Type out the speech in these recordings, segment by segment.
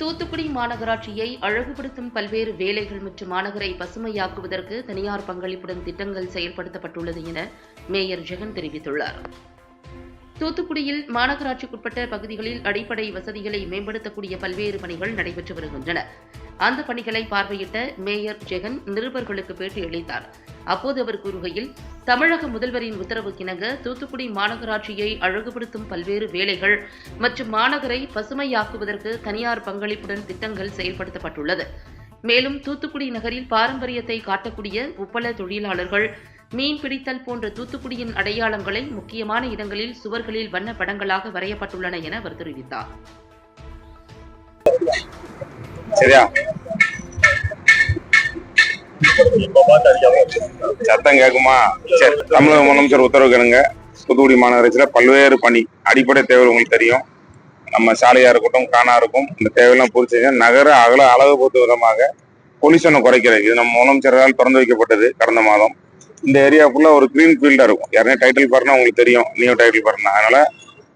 தூத்துக்குடி மாநகராட்சியை அழகுபடுத்தும் பல்வேறு வேலைகள் மற்றும் மாநகரை பசுமையாக்குவதற்கு தனியார் பங்களிப்புடன் திட்டங்கள் செயல்படுத்தப்பட்டுள்ளது என மேயர் ஜெகன் தெரிவித்துள்ளார். தூத்துக்குடியில் மாநகராட்சிக்குட்பட்ட பகுதிகளில் அடிப்படை வசதிகளை மேம்படுத்தக்கூடிய பல்வேறு பணிகள் நடைபெற்று வருகின்றன. அந்த பணிகளை பார்வையிட்ட மேயர் ஜெகன் நிருபர்களுக்கு பேட்டியளித்தார் அப்போது அவர் கூறுகையில் தமிழக முதல்வரின் உத்தரவுக்கிணங்க தூத்துக்குடி மாநகராட்சியை அழகுபடுத்தும் பல்வேறு வேலைகள் மற்றும் மாநகரை பசுமையாக்குவதற்கு தனியார் பங்களிப்புடன் திட்டங்கள் செயல்படுத்தப்பட்டுள்ளது. மேலும் தூத்துக்குடி நகரில் பாரம்பரியத்தை காட்டக்கூடிய உப்பள தொழிலாளர்கள் மீன் பிடித்தல் போன்ற தூத்துக்குடியின் அடையாளங்களை முக்கியமான இடங்களில் சுவர்களில் வண்ண படங்களாக வரையப்பட்டுள்ளன என அவர் தெரிவித்தார். சரியா? சத்தம் கேக்குமா? சரி தமிழக முதலமைச்சர் உத்தரவு கேளுங்க. தூத்துக்குடி மாநகராட்சியில பல்வேறு பணி அடிப்படை தேவை உங்களுக்கு தெரியும். நம்ம சாலையா இருக்கட்டும் காணா இருக்கும் இந்த தேவையெல்லாம் பூர்த்தி செய்ய நகர அகல அளவு பொறுத்த விதமாக பொல்யூஷனை குறைக்கிறது. இது நம்ம முதலமைச்சரால் திறந்து வைக்கப்பட்டது கடந்த மாதம். இந்த ஏரியா ஃபுல்லா ஒரு கிரீன் ஃபீல்டா இருக்கும். யாருமே டைட்டில் பாருனா உங்களுக்கு தெரியும். நியூ டைட்டில் பாருனா அதனால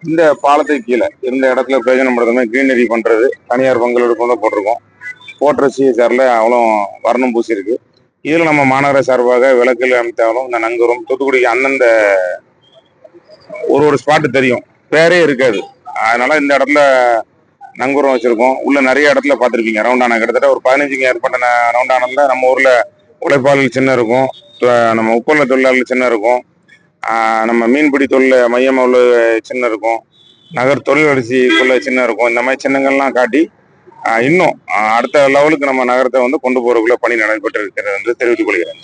இந்த பாலத்துக்கு கீழே இந்த இடத்துல பிரயோஜனப்படுத்தாம கிரீனரி பண்றது தனியார் பங்களிப்பு தான் போட்டிருக்கோம். போட்டுற சிஎஸ்ஆர்ல அவ்வளோ வர்ணம் பூசி இருக்கு இதில் நம்ம மாநகர சார்பாக விளக்குகள் அமைத்தாலும் இந்த நங்கூரம் தூத்துக்குடிக்கு அந்தந்த ஒரு ஒரு ஸ்பாட்டு தெரியும். பேரே இருக்காது. அதனால இந்த இடத்துல நங்கூரம் வச்சிருக்கோம். உள்ள நிறைய இடத்துல பார்த்துருப்பீங்க ரவுண்டான கிட்டத்தட்ட ஒரு பதினஞ்சுக்கு ஏற்பட்ட ரவுண்டானல நம்ம ஊரில் உழைப்பாளர்கள் சின்ன இருக்கும். நம்ம உப்பள தொழிலாளர்கள் சின்ன இருக்கும். நம்ம மீன்பிடி தொழில் மையமாக உள்ள சின்ன இருக்கும். நகர் தொழில் வளர்ச்சிக்குள்ள சின்ன இருக்கும். இந்த மாதிரி சின்னங்கள்லாம் காட்டி இன்னும் அடுத்த லெவலுக்கு நம்ம நகரத்தை வந்து கொண்டு போறதுக்குள்ள பணி நடைபெற்று இருக்கிறது என்று தெரிவித்துக் கொள்கிறேன்.